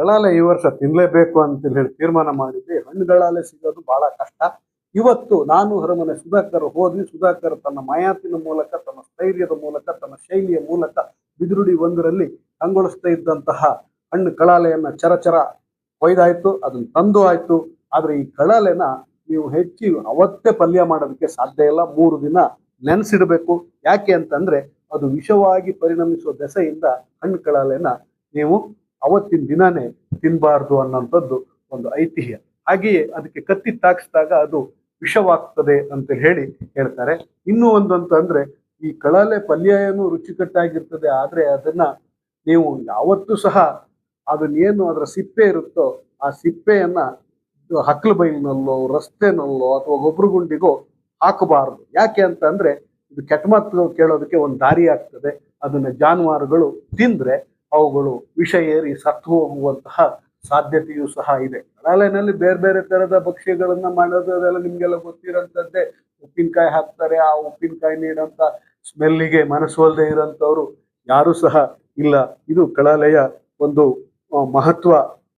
ಕಳಾಲೆ ಈ ವರ್ಷ ತಿನ್ಲೇಬೇಕು ಅಂತ ಹೇಳಿ ತೀರ್ಮಾನ ಮಾಡಿದ್ವಿ. ಹಣ್ಣುಗಳಾಲೆ ಸಿಗೋದು ಬಹಳ ಕಷ್ಟ. ಇವತ್ತು ನಾನು ಹೊರಮನೆ ಸುಧಾಕರ್ ಹೋದ್ವಿ. ಸುಧಾಕರ್ ತನ್ನ ಮಾಯಾತಿನ ಮೂಲಕ, ತನ್ನ ಸ್ಥೈರ್ಯದ ಮೂಲಕ, ತನ್ನ ಶೈಲಿಯ ಮೂಲಕ ಬಿದಿರುಡಿ ಒಂದರಲ್ಲಿ ಕಂಗೊಳಿಸ್ತಾ ಇದ್ದಂತಹ ಹಣ್ಣು ಕಳಾಲೆಯನ್ನ ಚರಚರ ಕೊಯ್ದಾಯ್ತು. ಅದನ್ನ ತಂದು ಆಯ್ತು. ಆದ್ರೆ ಈ ಕಳಾಲೆನ ನೀವು ಹೆಚ್ಚಿ ಅವತ್ತೇ ಪಲ್ಯ ಮಾಡೋದಕ್ಕೆ ಸಾಧ್ಯ ಇಲ್ಲ. ಮೂರು ದಿನ ನೆನೆಸಿಡಬೇಕು. ಯಾಕೆ ಅಂತಂದ್ರೆ ಅದು ವಿಷವಾಗಿ ಪರಿಣಮಿಸುವ ದೆಸೆಯಿಂದ ಹಣ್ಣು ಕಳಾಲೆನ ನೀವು ಅವತ್ತಿನ ದಿನಾನೇ ತಿನ್ನಬಾರ್ದು ಅನ್ನೋಂಥದ್ದು ಒಂದು ಐತಿಹ್ಯ. ಹಾಗೆಯೇ ಅದಕ್ಕೆ ಕತ್ತಿ ತಾಕಿಸಿದಾಗ ಅದು ವಿಷವಾಗ್ತದೆ ಅಂತ ಹೇಳಿ ಹೇಳ್ತಾರೆ. ಇನ್ನೂ ಒಂದು ಅಂತಂದ್ರೆ ಈ ಕಳಲೆ ಪಲ್ಯ ಏನು ರುಚಿಕಟ್ಟಾಗಿರ್ತದೆ, ಆದ್ರೆ ಅದನ್ನ ನೀವು ಯಾವತ್ತೂ ಸಹ ಅದನ್ನೇನು ಅದರ ಸಿಪ್ಪೆ ಇರುತ್ತೋ ಆ ಸಿಪ್ಪೆಯನ್ನ ಹಕ್ಲು ಬೈಲಿನಲ್ಲೋ, ರಸ್ತೆನಲ್ಲೋ ಅಥವಾ ಗೊಬ್ಬರಗುಂಡಿಗೋ ಹಾಕಬಾರದು. ಯಾಕೆ ಅಂತ ಅಂದ್ರೆ ಇದು ಕೆಟ್ಟ ಮಾತು ಕೇಳೋದಕ್ಕೆ ಒಂದು ದಾರಿ ಆಗ್ತದೆ. ಅದನ್ನ ಜಾನುವಾರುಗಳು ತಿಂದ್ರೆ ಅವುಗಳು ವಿಷ ಏರಿ ಸತ್ತು ಹೋಗುವಂತಹ ಸಾಧ್ಯತೆಯೂ ಸಹ ಇದೆ. ಕಡಾಲೆನಲ್ಲಿ ಬೇರೆ ಬೇರೆ ತರದ ಭಕ್ಷ್ಯಗಳನ್ನ ಮಾಡೋದು ಅದೆಲ್ಲ ನಿಮ್ಗೆಲ್ಲ ಗೊತ್ತಿರೋಂಥದ್ದೇ ಉಪ್ಪಿನಕಾಯಿ ಹಾಕ್ತಾರೆ, ಆ ಉಪ್ಪಿನಕಾಯಿ ನೀಡಂತ ಸ್ಮೆಲ್ಲಿಗೆ ಮನಸ್ಸೋಲ್ದೇ ಇರೋಂಥವ್ರು ಯಾರು ಸಹ ಇಲ್ಲ. ಇದು ಕಳಾಲಯ ಒಂದು ಮಹತ್ವ